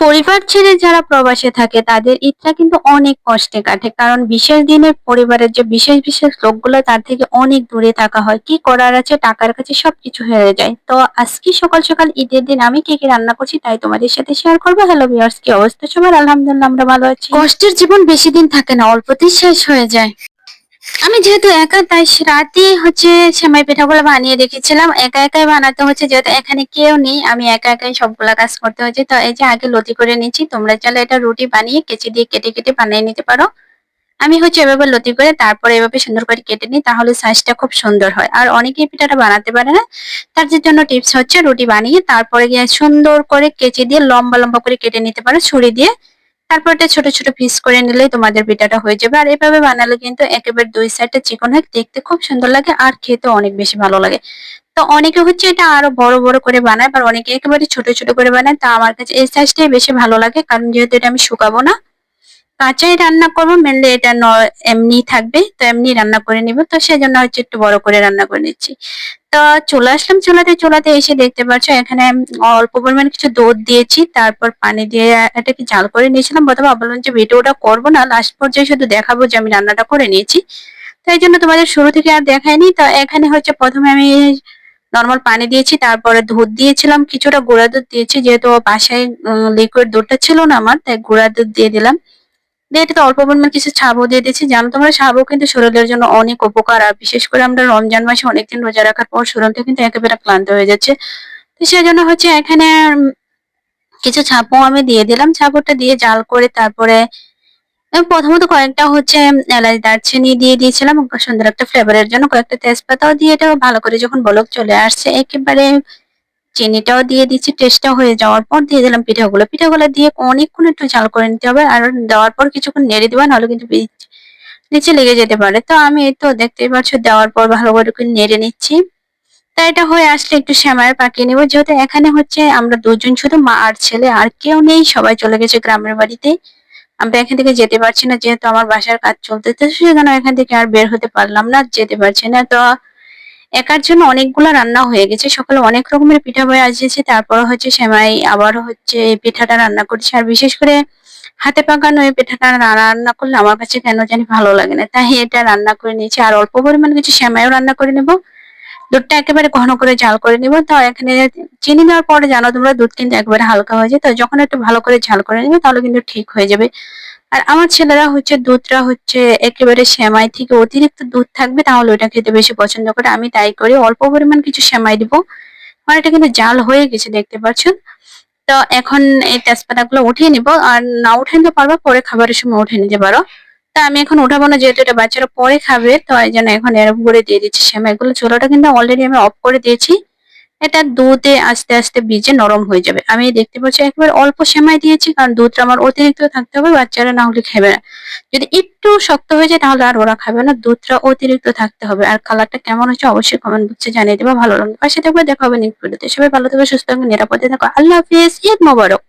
পরিবার ছেড়ে যারা প্রবাসে থাকে, তাদের ঈদটা কিন্তু অনেক কষ্টে কাটে। কারণ বিশেষ দিনের পরিবারের যে বিশেষ বিশেষ লোকগুলো, তার থেকে অনেক দূরে থাকা হয়। কি করার আছে, টাকার কাছে সবকিছু হেরে যায়। তো আজকে সকাল সকাল ঈদের দিন আমি কি কি রান্না করছি, তাই তোমাদের সাথে শেয়ার করব। হ্যালো ভিউয়ার্স কি অবস্থা সবার? আলহামদুলিল্লাহ আমরা ভালো আছি। কষ্টের জীবন বেশি দিন থাকে না, অল্পতেই শেষ হয়ে যায়। আমি যেহেতু একা, তাই রাতে হচ্ছে সেমাই পিঠাগুলো বানিয়ে রেখেছিলাম। একা একাই বানাতে হচ্ছে, যেহেতু এখানে কেউ নেই, আমি একা একাই সবগুলা কাজ করতে হচ্ছে। তো এই যে আগে লতি করে নিচ্ছি তোমরা চাইলে এটা রুটি বানিয়ে কেচি দিয়ে কেটে কেটে বানিয়ে নিতে পারো। আমি হচ্ছে এভাবে লতি করে তারপরে এভাবে সুন্দর করে কেটে নিই, তাহলে সাইজটা খুব সুন্দর হয়। আর অনেকে পিঠাটা বানাতে পারে না, তার জন্য টিপস হচ্ছে রুটি বানিয়ে তারপরে গিয়ে সুন্দর করে কেচি দিয়ে লম্বা লম্বা করে কেটে নিতে পারো, ছুরি দিয়ে। তারপর এটা ছোট ছোট পিস করে নিলে তোমাদের পিঠাটা হয়ে যাবে। আর এভাবে বানালে কিন্তু একেবারে দুই সাইডটা চিকন হয়, দেখতে খুব সুন্দর লাগে আর খেতে অনেক বেশি ভালো লাগে। তো অনেকে হচ্ছে এটা আরও বড় বড় করে বানায় বা অনেকে একেবারে ছোট ছোট করে বানায়, তা আমার কাছে এই সাইজটাই বেশি ভালো লাগে, কারণ যেহেতু এটা আমি শুকাবো না কাঁচাই রান্না করব মেনলি এটা এমনি থাকবে, তো এমনি রান্না করে নিব। তো সেজন্য হচ্ছে একটু বড় করে রান্না করে নিচ্ছি। তো চলে আসলাম, চুলাতে চুলাতে এসে দেখতে পাচ্ছ এখানে অল্প পরিমাণ কিছু দুধ দিয়েছি, তারপর পানি দিয়ে এটাকে জাল করে নিয়েছিলাম প্রথমে ভাবলাম যে ভিডিওটা করব না লাস্ট পর্যায়ে শুধু দেখাবো যে আমি রান্নাটা করে নিয়েছি। তাই জন্য তোমাদের শুরু থেকে আর দেখায়নি তো এখানে হচ্ছে প্রথমে আমি নর্মাল পানি দিয়েছি, তারপরে দুধ দিয়েছিলাম, কিছুটা গুঁড়া দুধ দিয়েছি, যেহেতু বাসায় লিকুইড দুধটা ছিল না আমার, তাই গুঁড়া দুধ দিয়ে দিলাম। দিয়ে এটাতে অল্প পরিমাণ কিছু ছাবও দিয়ে দিচ্ছি জানো তোমরা, ছাবও কিন্তু শরীরের জন্য অনেক উপকার। আর বিশেষ করে আমরা রমজান মাসে অনেকদিন রোজা রাখার পর শরীরটা কিন্তু একেবারে ক্লান্ত হয়ে যাচ্ছে। তো সেই জন্য হচ্ছে এখানে কিছু ছাপও আমি দিয়ে দিলাম। ছাপটা দিয়ে জাল করে তারপরে প্রথমত কয়েকটা হচ্ছে এলাচ দারচিনি দিয়ে দিয়েছিলাম। সুন্দর একটা ফ্লেভারের জন্য। কয়েকটা তেজপাতাও দিয়ে এটা ভালো করে যখন বলক চলে আসছে, একেবারে চিনিটাও দিয়ে দিচ্ছি টেস্টটা হয়ে যাওয়ার পর দিয়ে দিলাম পিঠাগুলো। পিঠাগুলো দিয়ে অনেকক্ষণ একটু চাল করে নিতে হবে আর দেওয়ার পর কিছুক্ষণ নেড়ে দেওয়া নাহলে কিন্তু নিচে লেগে যেতে পারে। তো আমি এই তো দেখতেই পাচ্ছ, দেওয়ার পর ভালো করে নেড়ে নিচ্ছি। তা এটা হয়ে আসলে একটু শ্যামায় পাকিয়ে নেব, যেহেতু এখানে হচ্ছে আমরা দুজন শুধু মা আর ছেলে, আর কেউ নেই, সবাই চলে গেছে গ্রামের বাড়িতে। আমরা এখান থেকে যেতে পারছি না, যেহেতু আমার বাসার কাজ চলতেছে, সেজন্য এখান থেকে আর বের হতে পারলাম না, যেতে পারছি না। তো একার জন্য অনেকগুলো রান্না হয়ে গেছে। সকালে অনেক রকমের পিঠা বয়ে আসছে তারপর হচ্ছে সেমাই, আবার হচ্ছে পিঠাটা রান্না করছি। আর বিশেষ করে হাতে পাকানো এই পিঠাটা রান্না করলে আমার কাছে কেন জানি ভালো লাগে না। তাই এটা রান্না করে নিয়েছি। আর অল্প পরিমাণ কিছু সেমাইও রান্না করে নেব। দুধটা একেবারে ঘন করে ঝাল করে নিব। তো এখানে চিনি দেওয়ার পরে জানো তোমরা, দুধ কিন্তু একবারে হালকা হয়ে যায়। তো যখন একটু ভালো করে ঝাল করে নিবে, তাহলে কিন্তু ঠিক হয়ে যাবে। আর আমার ছেলেরা হচ্ছে দুধটা হচ্ছে একেবারে সেমাই থেকে অতিরিক্ত দুধ থাকবে, তাহলে ওটা খেতে বেশি পছন্দ করে। আমি তাই করি অল্প পরিমাণ কিছু সেমাই দিব। আমার এটা কিন্তু জাল হয়ে গেছে, দেখতে পাচ্ছেন? তো এখন এই তেজপাতাগুলো উঠিয়ে নিব। আর না উঠে নিতে পারব, পরে খাবারের সময় উঠে নিতে পারো। তা আমি এখন উঠাবো না, যেহেতু এটা বাচ্চারা পরে খাবে, তো এই জন্য এখন এর উপরে দিয়ে দিচ্ছি সেমাইগুলো। চুলাটা কিন্তু অলরেডি আমি অফ করে দিয়েছি। এটা দুধে আস্তে আস্তে ভিজে নরম হয়ে যাবে। আমি দেখতে পাচ্ছি একবার অল্প সেমাই দিয়েছি, কারণ দুধটা আমার অতিরিক্ত থাকতে হবে, বাচ্চারা না হলে খাবে না। যদি একটু শক্ত হয়ে যায়, তাহলে আর ওরা খাবে না, দুধটা অতিরিক্ত থাকতে হবে। আর কালারটা কেমন হচ্ছে অবশ্যই কমেন্ট বক্সে জানিয়ে দেবো। ভালো লাগবে পাশে থাকবে, দেখা হবে নেক্সট ভিডিওতে সবাই ভালো থাকবে, সুস্থ থাকবে, নিরাপদে থাকো। আল্লাহ হাফিজ, ঈদ মোবারক।